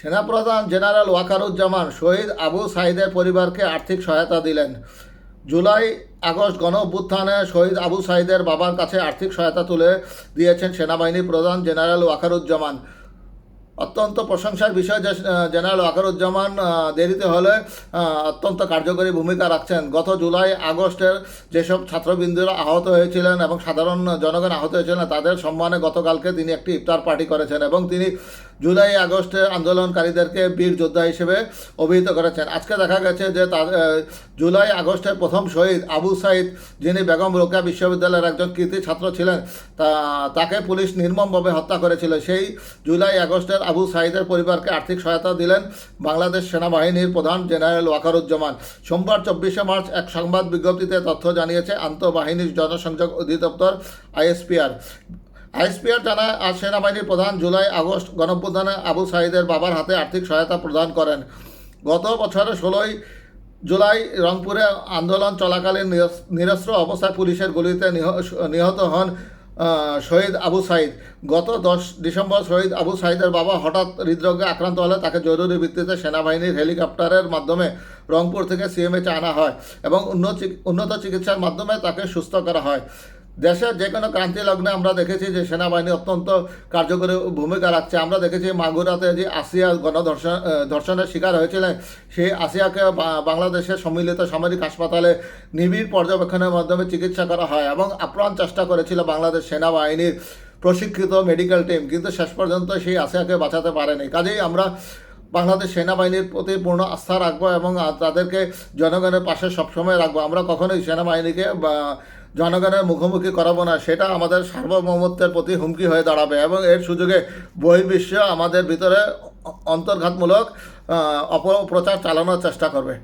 সেনাপ্রধান জেনারেল ওয়াকারুজ্জামান শহীদ আবু সাইদের পরিবারকে আর্থিক সহায়তা দিলেন। জুলাই আগস্ট গণ অভ্যুত্থানে শহীদ আবু সাইদের বাবার কাছে আর্থিক সহায়তা তুলে দিয়েছেন সেনাবাহিনী প্রধান জেনারেল ওয়াকারুজ্জামান। অত্যন্ত প্রশংসার বিষয় যে জেনারেল ওয়াকারুজ্জামান দেরিতে হলে অত্যন্ত কার্যকরী ভূমিকা রাখছেন। গত জুলাই আগস্টের যেসব ছাত্রবৃন্দরা আহত হয়েছিলেন এবং সাধারণ জনগণ আহত হয়েছিলেন, তাদের সম্মানে গতকালকে তিনি একটি ইফতার পার্টি করেছেন এবং তিনি জুলাই আগস্টের আন্দোলনকারীদেরকে বীর যোদ্ধা হিসেবে অভিহিত করেছেন। আজকে দেখা গেছে যে জুলাই আগস্টের প্রথম শহীদ আবু সাইদ, যিনি বেগম রোকেয়া বিশ্ববিদ্যালয়ের একজন কৃতি ছাত্র ছিলেন, তা, তাকে পুলিশ নির্মমভাবে হত্যা করেছিল। সেই জুলাই আগস্টের আবু সাইদের পরিবারকে আর্থিক সহায়তা দিলেন বাংলাদেশ সেনাবাহিনীর প্রধান জেনারেল ওয়াকারুজ্জামান। সোমবার চব্বিশে মার্চ এক সংবাদ বিজ্ঞপ্তিতে তথ্য জানিয়েছে আন্তঃবাহিনীর জনসংযোগ অধিদপ্তর আইএসপিআর। আইএসপিআর জানায়, আজ সেনাবাহিনীর প্রধান জুলাই আগস্ট গণপ্রধানে আবু সাইদের বাবার হাতে আর্থিক সহায়তা প্রদান করেন। গত বছরের ষোলোই জুলাই রংপুরে আন্দোলন চলাকালীন নিরস্ত্র অবস্থায় পুলিশের গুলিতে নিহ- নিহত হন শহীদ আবু সাইদ গত দশ ডিসেম্বর শহীদ আবু সাইদের বাবা হঠাৎ হৃদরোগে আক্রান্ত হলে তাকে জরুরি ভিত্তিতে সেনাবাহিনীর হেলিকপ্টারের মাধ্যমে রংপুর থেকে সিএমএচে আনা হয় এবং উন্নত চিকিৎসার মাধ্যমে তাকে সুস্থ করা হয়। দেশের যে কোনো ক্রান্তি লগ্নে আমরা দেখেছি যে সেনাবাহিনী অত্যন্ত কার্যকরী ভূমিকা রাখছে। আমরা দেখেছি মাগুরাতে যে আসিয়া গণধর্ষণ ধর্ষণের শিকার হয়েছিলেন, সেই আসিয়াকে বাংলাদেশের সম্মিলিত সামরিক হাসপাতালে নিবিড় পর্যবেক্ষণের মাধ্যমে চিকিৎসা করা হয় এবং আপ্রাণ চেষ্টা করেছিল বাংলাদেশ সেনাবাহিনীর প্রশিক্ষিত মেডিকেল টিম, কিন্তু শেষ পর্যন্ত সেই আসিয়াকে বাঁচাতে পারেনি। কাজেই আমরা বাংলাদেশ সেনাবাহিনীর প্রতি পূর্ণ আস্থা রাখব এবং তাদেরকে জনগণের পাশে সবসময় রাখব। আমরা কখনোই সেনাবাহিনীকে বা জনগণের মুখোমুখি করাবো না, সেটা আমাদের সার্বভৌমত্বের প্রতি হুমকি হয়ে দাঁড়াবে এবং এর সুযোগে বহির্বিশ্ব আমাদের ভিতরে অন্তর্ঘাতমূলক অপপ্রচার চালানোর চেষ্টা করবে।